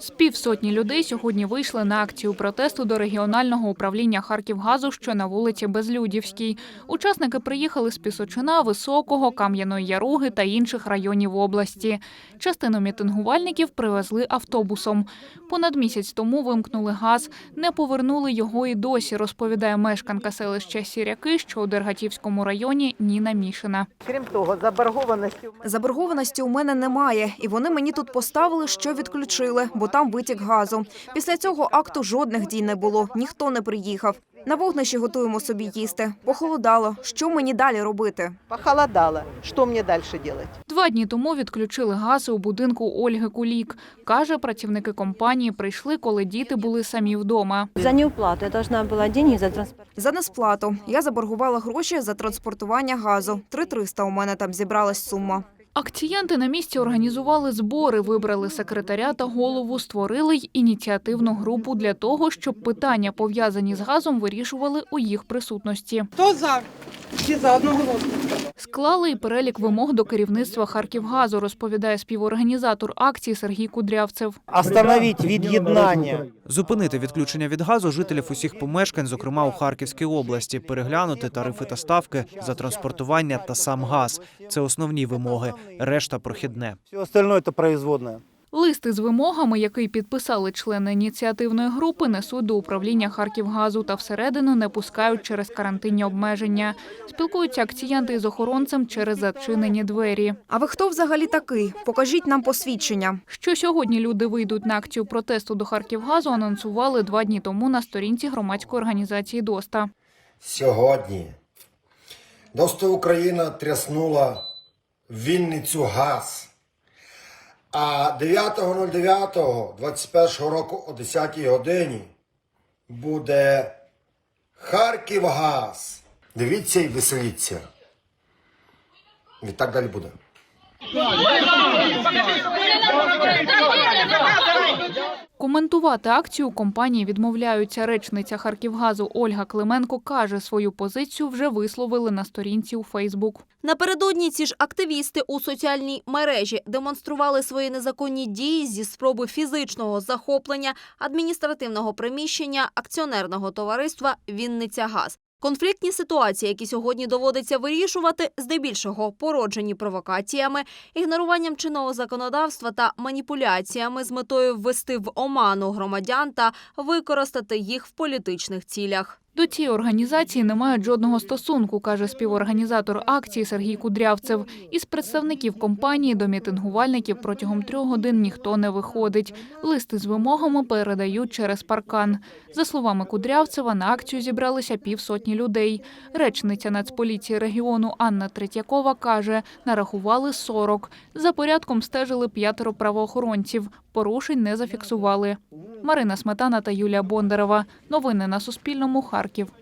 З півсотні людей сьогодні вийшли на акцію протесту до регіонального управління Харківгазу, що на вулиці Безлюдівській. Учасники приїхали з Пісочина, Високого, Кам'яної Яруги та інших районів області. Частину мітингувальників привезли автобусом. Понад місяць тому вимкнули газ, не повернули його і досі, розповідає мешканка селища Сіряки, що у Дергатівському районі Ніна Мішина. Крім того, заборгованості Заборгованості у мене немає, і вони мені тут поставили, що відключили, бо там витік газу. Після цього акту жодних дій не було, ніхто не приїхав. На вогнищі готуємо собі їсти. Похолодало. Що мені далі робити? похолодало. Що мені далі робити? Два дні тому відключили газ у будинку Ольги Кулік. Каже, працівники компанії прийшли, коли діти були самі вдома. За неуплату я должна была деньги за транспорт. За несплату я заборгувала гроші за транспортування газу. 3300 у мене там зібралась сума. Акціянти на місці організували збори, вибрали секретаря та голову, створили й ініціативну групу для того, щоб питання, пов'язані з газом, вирішували у їх присутності. Хто за? Всі за одного голосу. Склали і перелік вимог до керівництва Харківгазу, розповідає співорганізатор акції Сергій Кудрявцев. Остановіть від'єднання. Зупинити відключення від газу жителів усіх помешкань, зокрема у Харківській області, переглянути тарифи та ставки за транспортування та сам газ. Це основні вимоги. Решта прохідне. Все остальное це производное. Лист із вимогами, який підписали члени ініціативної групи, несуть до управління Харківгазу та всередину не пускають через карантинні обмеження. Спілкуються акціянти із охоронцем через зачинені двері. А ви хто взагалі такий? Покажіть нам посвідчення. Що сьогодні люди вийдуть на акцію протесту до Харківгазу, анонсували два дні тому на сторінці громадської організації ДОСТА. Сьогодні Доста Україна тряснула Вінницю газ. А 9.09.21 року о 10 годині буде Харківгаз. Дивіться і веселіться. І так далі буде. Коментувати акцію компанії відмовляються. Речниця Харківгазу Ольга Клименко каже, свою позицію вже висловили на сторінці у Фейсбук. Напередодні ці ж активісти у соціальній мережі демонстрували свої незаконні дії зі спроби фізичного захоплення адміністративного приміщення акціонерного товариства Вінниця Газ. Конфліктні ситуації, які сьогодні доводиться вирішувати, здебільшого породжені провокаціями, ігноруванням чинного законодавства та маніпуляціями з метою ввести в оману громадян та використати їх в політичних цілях. До цієї організації не мають жодного стосунку, каже співорганізатор акції Сергій Кудрявцев. Із представників компанії до мітингувальників протягом трьох годин ніхто не виходить. Листи з вимогами передають через паркан. За словами Кудрявцева, на акцію зібралися півсотні людей. Речниця Нацполіції регіону Анна Третьякова каже, нарахували 40. За порядком стежили п'ятеро правоохоронців. Порушень не зафіксували. Марина Сметана та Юлія Бондарева. Новини на Суспільному. Харків.